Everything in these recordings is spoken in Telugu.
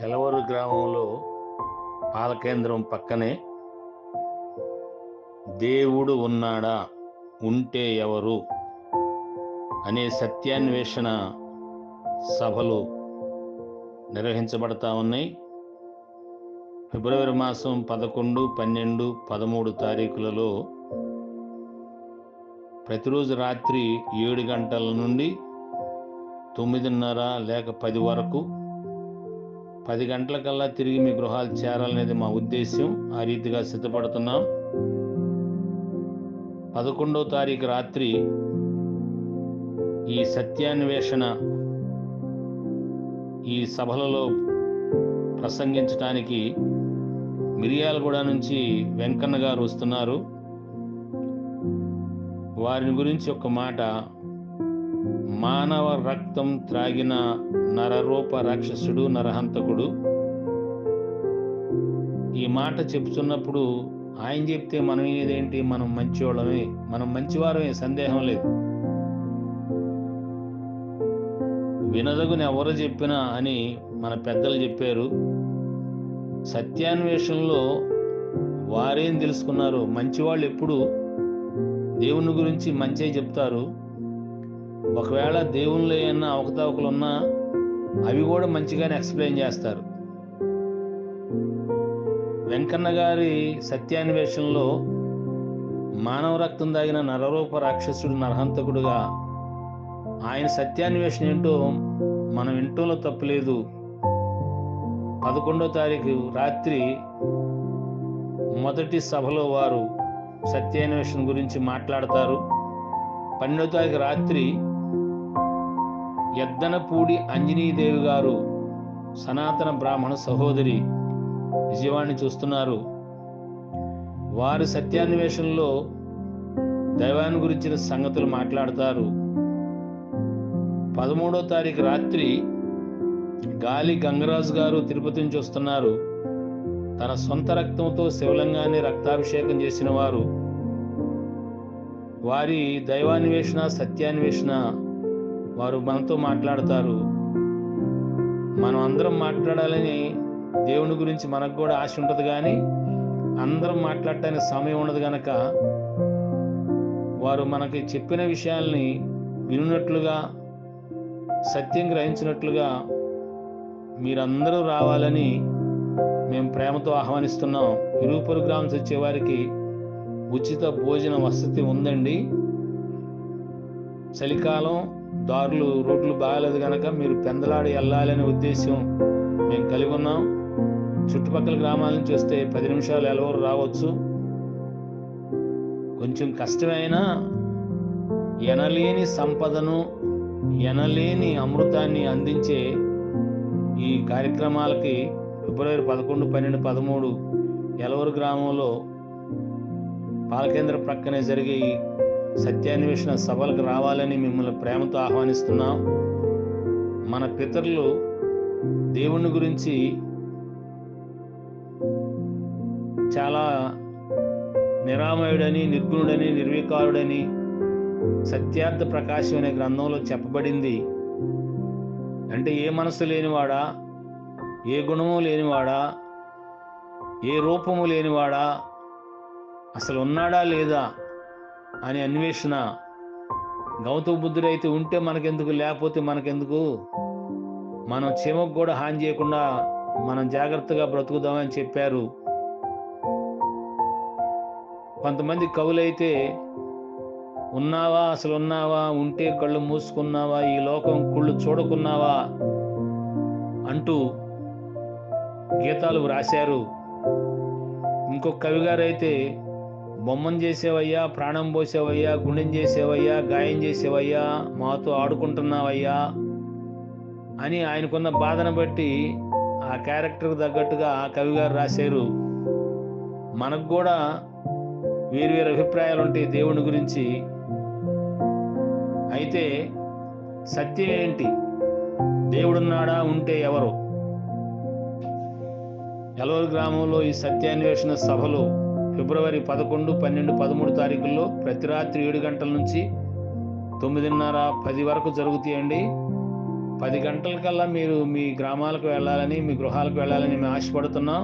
ఎలవరు గ్రామంలో పాలకేంద్రం పక్కనే దేవుడు ఉన్నాడా? ఉంటే ఎవరు? అనే సత్యాన్వేషణ సభలు నిర్వహించబడతా ఉన్నాయి. ఫిబ్రవరి మాసం పదకొండు పన్నెండు పదమూడు తారీఖులలో ప్రతిరోజు రాత్రి ఏడు గంటల నుండి తొమ్మిదిన్నర లేక పది వరకు పది గంటలకల్లా తిరిగి మీ గృహాలు చేరాలనేది మా ఉద్దేశం ఆ రీతిగా సిద్ధపడుతున్నాం. పదకొండో తారీఖు రాత్రి ఈ సత్యాన్వేషణ ఈ సభలలో ప్రసంగించడానికి మిరియాలగూడ నుంచి వెంకన్న గారు వస్తున్నారు. వారిని గురించి ఒక మాట మానవ రక్తం త్రాగిన నరరూప రాక్షసుడు నరహంతకుడు ఈ మాట చెప్తున్నప్పుడు ఆయన చెప్తే మనం ఏదేంటి? మనం మంచివాళ్ళమే. మనం మంచివారమే సందేహం లేదు. వినదగుని ఎవరు చెప్పినా అని మన పెద్దలు చెప్పారు. సత్యాన్వేషణలో వారేం తెలుసుకున్నారు? మంచివాళ్ళు ఎప్పుడు దేవుని గురించి మంచి చెప్తారు. ఒకవేళ దేవుళ్ళు ఏమన్నా అవకతవకలు ఉన్నా అవి కూడా మంచిగానే ఎక్స్ప్లెయిన్ చేస్తారు. వెంకన్న గారి సత్యాన్వేషణలో మానవ రక్తం దాగిన నరరూప రాక్షసుడు నరహంతకుడుగా ఆయన సత్యాన్వేషణ ఏంటో మనం వింటంలో తప్పులేదు. పదకొండో తారీఖు రాత్రి మొదటి సభలో వారు సత్యాన్వేషణ గురించి మాట్లాడతారు. పన్నెండో తారీఖు రాత్రి ఎద్దనపూడి అంజనీదేవి గారు సనాతన బ్రాహ్మణ సహోదరి విజయవాణి చూస్తున్నారు. వారి సత్యాన్వేషణలో దైవాన్ని గురించిన సంగతులు మాట్లాడతారు. పదమూడో తారీఖు రాత్రి గాలి గంగరాజు గారు తిరుపతి నుంచి వస్తున్నారు. తన సొంత రక్తంతో శివలింగాన్ని రక్తాభిషేకం చేసిన వారు. వారి దైవాన్వేషణ సత్యాన్వేషణ వారు మనతో మాట్లాడతారు. మనం అందరం మాట్లాడాలని దేవుని గురించి మనకు కూడా ఆశ ఉంటుంది కానీ అందరం మాట్లాడటానికి సమయం ఉండదు కనుక వారు మనకి చెప్పిన విషయాల్ని వినున్నట్లుగా సత్యం గ్రహించినట్లుగా మీరందరూ రావాలని మేము ప్రేమతో ఆహ్వానిస్తున్నాం. ఇరుపరు గ్రామ్స్ వచ్చేవారికి ఉచిత భోజన వసతి ఉందండి. చలికాలం దారులు రోడ్లు బాగాలేదు కనుక మీరు పెందలాడి వెళ్ళాలనే ఉద్దేశం మేము కలిగి ఉన్నాం. చుట్టుపక్కల గ్రామాల నుంచి వస్తే పది నిమిషాలు ఎలవరు రావచ్చు. కొంచెం కష్టమైనా ఎనలేని సంపదను ఎనలేని అమృతాన్ని అందించే ఈ కార్యక్రమాలకి ఫిబ్రవరి పదకొండు పన్నెండు పదమూడు ఎలవరు గ్రామంలో పాలకేంద్ర ప్రక్కనే జరిగే ఈ సత్యాన్వేషణ సభలకు రావాలని మిమ్మల్ని ప్రేమతో ఆహ్వానిస్తున్నాం. మన పితరులు దేవుని గురించి చాలా నిరామయుడని నిర్గుణుడని నిర్వికారుడని సత్యార్థ ప్రకాశం అనే గ్రంథంలో చెప్పబడింది. అంటే ఏ మనసు లేనివాడా ఏ గుణము లేనివాడా ఏ రూపము లేనివాడా అసలు ఉన్నాడా లేదా అని అన్వేషణ. గౌతమ అయితే ఉంటే మనకెందుకు లేకపోతే మనకెందుకు? మనం చీమకు కూడా హాని చేయకుండా మనం జాగ్రత్తగా బ్రతుకుదామని చెప్పారు. కొంతమంది కవులైతే ఉన్నావా అసలు ఉన్నావా? ఉంటే కళ్ళు మూసుకున్నావా? ఈ లోకం కుళ్ళు చూడకున్నావా? అంటూ గీతాలు వ్రాశారు. ఇంకొక కవి గారైతే బొమ్మను చేసేవయ్యా ప్రాణం పోసేవయ్యా గుండెం చేసేవయ్యా గాయం చేసేవయ్యా మాతో ఆడుకుంటున్నావయ్యా అని ఆయనకున్న బాధను బట్టి ఆ క్యారెక్టర్కి తగ్గట్టుగా ఆ కవి గారు రాశారు. మనకు కూడా వేరు వేరు అభిప్రాయాలు ఉంటాయి దేవుని గురించి. అయితే సత్యం ఏంటి? దేవుడున్నాడా ఉంటే ఎవరు? ఎలవరు గ్రామంలో ఈ సత్యాన్వేషణ సభలో ఫిబ్రవరి పదకొండు పన్నెండు పదమూడు తారీఖుల్లో ప్రతి రాత్రి ఏడు గంటల నుంచి తొమ్మిదిన్నర పది వరకు జరుగుతాయండి. పది గంటలకల్లా మీరు మీ గ్రామాలకు వెళ్ళాలని మీ గృహాలకు వెళ్ళాలని మేము ఆశపడుతున్నాం.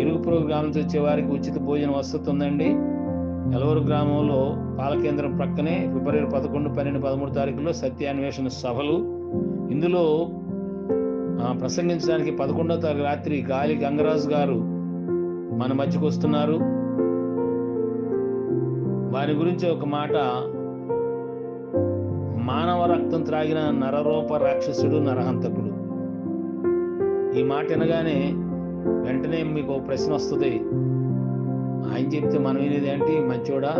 ఇరుగు పొరుగు గ్రామం వచ్చే వారికి ఉచిత భోజనం వస్తుందండి. ఉందండి ఎలవరు గ్రామంలో పాలకేంద్రం ప్రక్కనే ఫిబ్రవరి పదకొండు పన్నెండు పదమూడు తారీఖులో సత్యాన్వేషణ సభలు. ఇందులో ప్రసంగించడానికి పదకొండో తారీఖు రాత్రి గాలి గంగరాజు గారు మన మధ్యకు వస్తున్నారు. వారి గురించి ఒక మాట. మానవ రక్తం త్రాగిన నరరూప రాక్షసుడు నరహంతకుడు. ఈ మాట వినగానే వెంటనే మీకు ఒక ప్రశ్న వస్తుంది. ఆయన చెప్తే మనం వినేది ఏంటి? మంచోడా?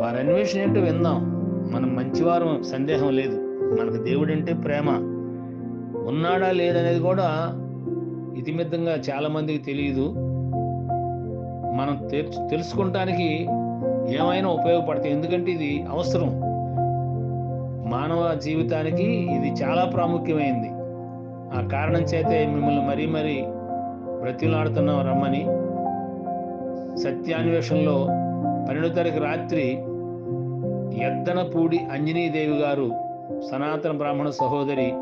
వారి అన్వేషణ ఏంటో విందాం. మనం మంచివారం సందేహం లేదు. మనకు దేవుడంటే ప్రేమ. ఉన్నాడా లేదనేది కూడా ఇతిమిద్దంగా చాలా మందికి తెలియదు మనం తెలు- తెలుసుకుంటానికి ఏమైనా ఉపయోగపడతాయి ఎందుకంటే ఇది అవసరం. మానవ జీవితానికి ఇది చాలా ప్రాముఖ్యమైంది. ఆ కారణం చేతే మిమ్మల్ని మరీ మరీ బ్రతిలాడుతున్నాం రమ్మని. సత్యాన్వేషణలో పన్నెండో తారీఖు రాత్రి ఎద్దనపూడి అంజనీదేవి గారు సనాతన బ్రాహ్మణ సహోదరి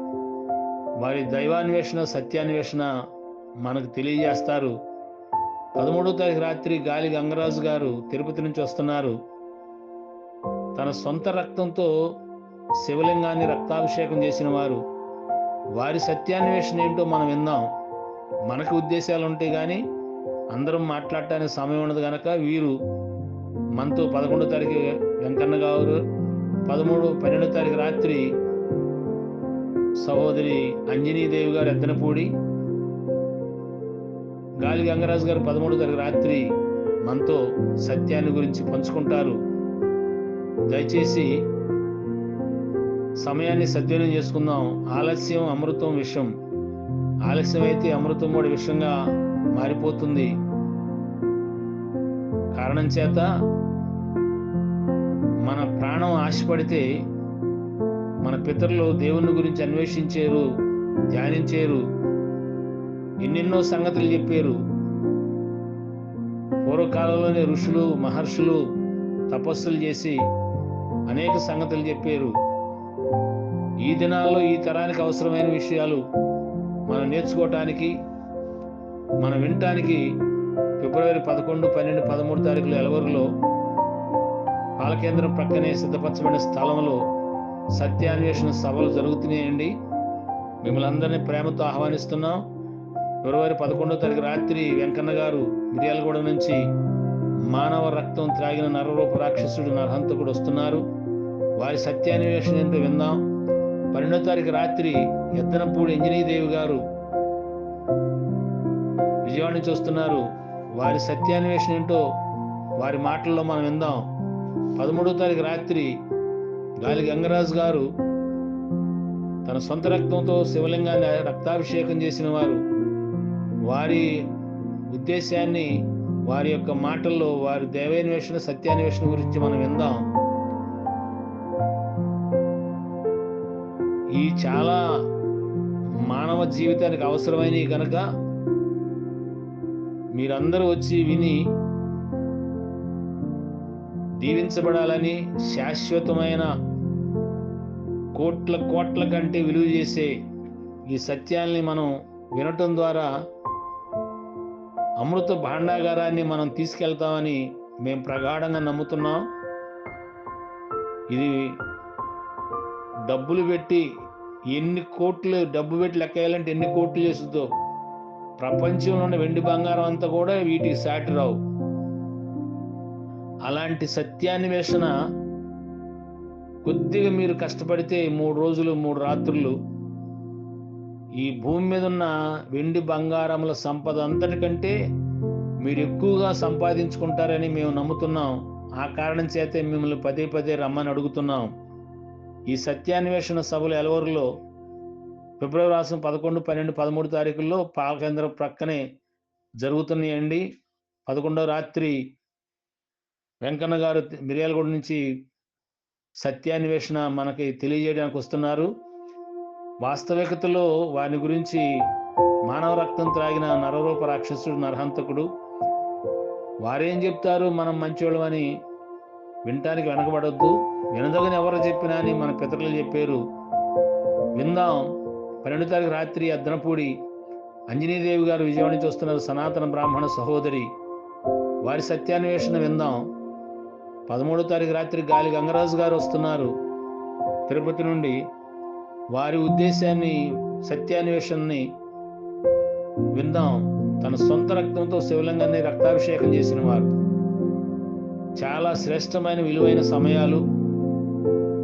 వారి దైవాన్వేషణ సత్యాన్వేషణ మనకు తెలియజేస్తారు. పదమూడో తారీఖు రాత్రి గాలి గంగరాజు గారు తిరుపతి నుంచి వస్తున్నారు. తన సొంత రక్తంతో శివలింగాన్ని రక్తాభిషేకం చేసిన వారు. వారి సత్యాన్వేషణ ఏంటో మనం విందాం. మనకు ఉద్దేశాలు ఉంటాయి కానీ అందరం మాట్లాడటానికి సమయం ఉండదు కనుక వీరు మనతో పదకొండో తారీఖు వెంకన్న గారు పదమూడు పన్నెండో తారీఖు రాత్రి సహోదరి అంజనీదేవి గారు ఎద్దనపూడి గాలి గంగరాజు గారు పదమూడో తారీఖు రాత్రి మనతో సత్యాన్ని గురించి పంచుకుంటారు. దయచేసి సమయాన్ని సద్వినియోగం చేసుకుందాం. ఆలస్యం అమృతం విషం ఆలస్యం అయితే అమృతం కూడా విషంగా మారిపోతుంది. కారణం చేత మన ప్రాణం ఆశపడితే మన పితరులు దేవుని గురించి అన్వేషించారు ధ్యానించారు ఎన్నెన్నో సంగతులు చెప్పారు. పూర్వకాలంలోనే ఋషులు మహర్షులు తపస్సులు చేసి అనేక సంగతులు చెప్పారు. ఈ దినాల్లో ఈ తరానికి అవసరమైన విషయాలు మనం నేర్చుకోవటానికి మనం వినటానికి ఫిబ్రవరి పదకొండు పన్నెండు పదమూడు తారీఖులు ఎలవరులో పాలకేంద్రం ప్రక్కనే సిద్ధపరచబడిన స్థలంలో సత్యాన్వేషణ సభలు జరుగుతున్నాయండి. మిమ్మల్ని అందరినీ ప్రేమతో ఆహ్వానిస్తున్నాం. ఫిబ్రవరి పదకొండో తారీఖు రాత్రి వెంకన్న గారు మిర్యాలగూడ నుంచి మానవ రక్తం త్రాగిన నరరూప రాక్షసుడు నరహంతకుడు వస్తున్నారు. వారి సత్యాన్వేషణ ఏంటో విందాం. పన్నెండో తారీఖు రాత్రి ఎద్దనపూడి దేవి గారు విజయవాడ నుంచి వస్తున్నారు. వారి సత్యాన్వేషణ ఏంటో వారి మాటల్లో మనం విందాం. పదమూడో తారీఖు రాత్రి గాలి గంగరాజు గారు తన సొంత రక్తంతో శివలింగాన్ని రక్తాభిషేకం చేసిన వారు వారి ఉద్దేశాన్ని వారి యొక్క మాటల్లో వారి దైవాన్వేషణ సత్యాన్వేషణ గురించి మనం విందాం. ఈ చాలా మానవ జీవితానికి అవసరమైనవి కనుక మీరందరూ వచ్చి విని దీవించబడాలని శాశ్వతమైన కోట్ల కోట్ల కంటే విలువ చేసే ఈ సత్యాల్ని మనం వినటం ద్వారా అమృత భాండాగారాన్ని మనం తీసుకెళ్తామని మేము ప్రగాఢంగా నమ్ముతున్నాం. ఇది డబ్బులు పెట్టి ఎన్ని కోట్లు డబ్బు పెట్టి లెక్క వేయాలంటే ఎన్ని కోట్లు చేస్తుందో. ప్రపంచంలో ఉన్న వెండి బంగారం అంతా కూడా వీటికి సాటి రావు. అలాంటి సత్యాన్వేషణ కొద్దిగా మీరు కష్టపడితే మూడు రోజులు మూడు రాత్రులు ఈ భూమి మీద ఉన్న వెండి బంగారముల సంపద అంతటికంటే మీరు ఎక్కువగా సంపాదించుకుంటారని మేము నమ్ముతున్నాం. ఆ కారణం చేతే మిమ్మల్ని పదే పదే రమ్మని అడుగుతున్నాం. ఈ సత్యాన్వేషణ సభలు ఎలవరులో ఫిబ్రవరి మాసం పదకొండు పన్నెండు పదమూడు తారీఖుల్లో పాలకేంద్రం ప్రక్కనే జరుగుతున్నాయండి. పదకొండవ రాత్రి వెంకన్న గారు మిర్యాలగూడ నుంచి సత్యాన్వేషణ మనకి తెలియజేయడానికి వస్తున్నారు. వాస్తవికతలో వాని గురించి మానవ రక్తం త్రాగిన నరరూప రాక్షసుడు నరహంతకుడు వారేం చెప్తారు మనం మంచోళ్ళమని వినటానికి వెనకబడొద్దు. వినదగని ఎవరు చెప్పినా అని మన పితరులు చెప్పారు. విందాం. పన్నెండు తారీఖు రాత్రి అద్దనపూడి అంజనీదేవి గారు విజయవాడ నుంచి వస్తున్నారు సనాతన బ్రాహ్మణ సహోదరి. వారి సత్యాన్వేషణ విందాం. పదమూడో తారీఖు రాత్రి గాలి గంగరాజు గారు వస్తున్నారు తిరుపతి నుండి. వారి ఉద్దేశాన్ని సత్యాన్వేషణని విందాం. తన సొంత రక్తంతో శివలింగాన్ని రక్తాభిషేకం చేసిన వారు. చాలా శ్రేష్టమైన విలువైన సమయాలు.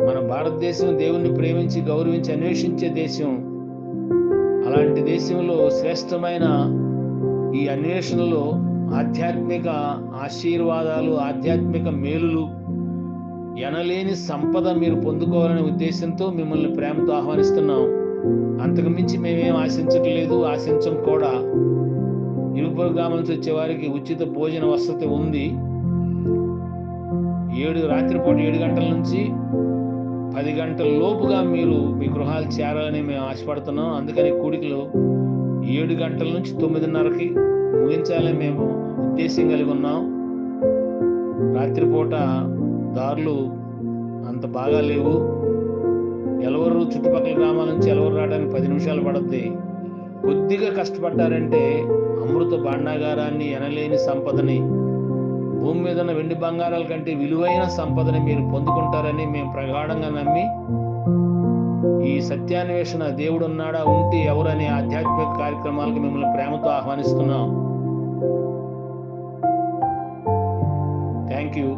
మన భారతదేశం దేవుణ్ణి ప్రేమించి గౌరవించి అన్వేషించే దేశం. అలాంటి దేశంలో శ్రేష్టమైన ఈ అన్వేషణలో ఆధ్యాత్మిక ఆశీర్వాదాలు ఆధ్యాత్మిక మేలులు ఎనలేని సంపద మీరు పొందుకోవాలనే ఉద్దేశంతో మిమ్మల్ని ప్రేమతో ఆహ్వానిస్తున్నాం. అంతకు మించి మేమేం ఆశించట్లేదు ఆశించం కూడా. ఇరుగు గ్రామం నుంచి వచ్చే వారికి ఉచిత భోజన వసతి ఉంది. ఏడు రాత్రిపూట ఏడు గంటల నుంచి పది గంటల లోపుగా మీరు మీ గృహాలు చేరాలని మేము ఆశపడుతున్నాం. అందుకని కూడికలు ఏడు గంటల నుంచి తొమ్మిదిన్నరకి ముగించాలని మేము ఉద్దేశం కలిగి ఉన్నాం. రాత్రిపూట దారులు అంత బాగా లేవు. ఎలవరు చుట్టుపక్కల గ్రామాల నుంచి ఎలవరు రావడానికి పది నిమిషాలు పడుద్ది. కొద్దిగా కష్టపడ్డారంటే అమృత భాండాగారాన్ని ఎనలేని సంపదని భూమి మీద ఉన్న వెండి బంగారాల కంటే విలువైన సంపదని మీరు పొందుకుంటారని మేము ప్రగాఢంగా నమ్మి ఈ సత్యాన్వేషణ దేవుడు ఉన్నాడా ఉంటే ఎవరనే ఆధ్యాత్మిక కార్యక్రమాలకు మిమ్మల్ని ప్రేమతో ఆహ్వానిస్తున్నాం. Thank you.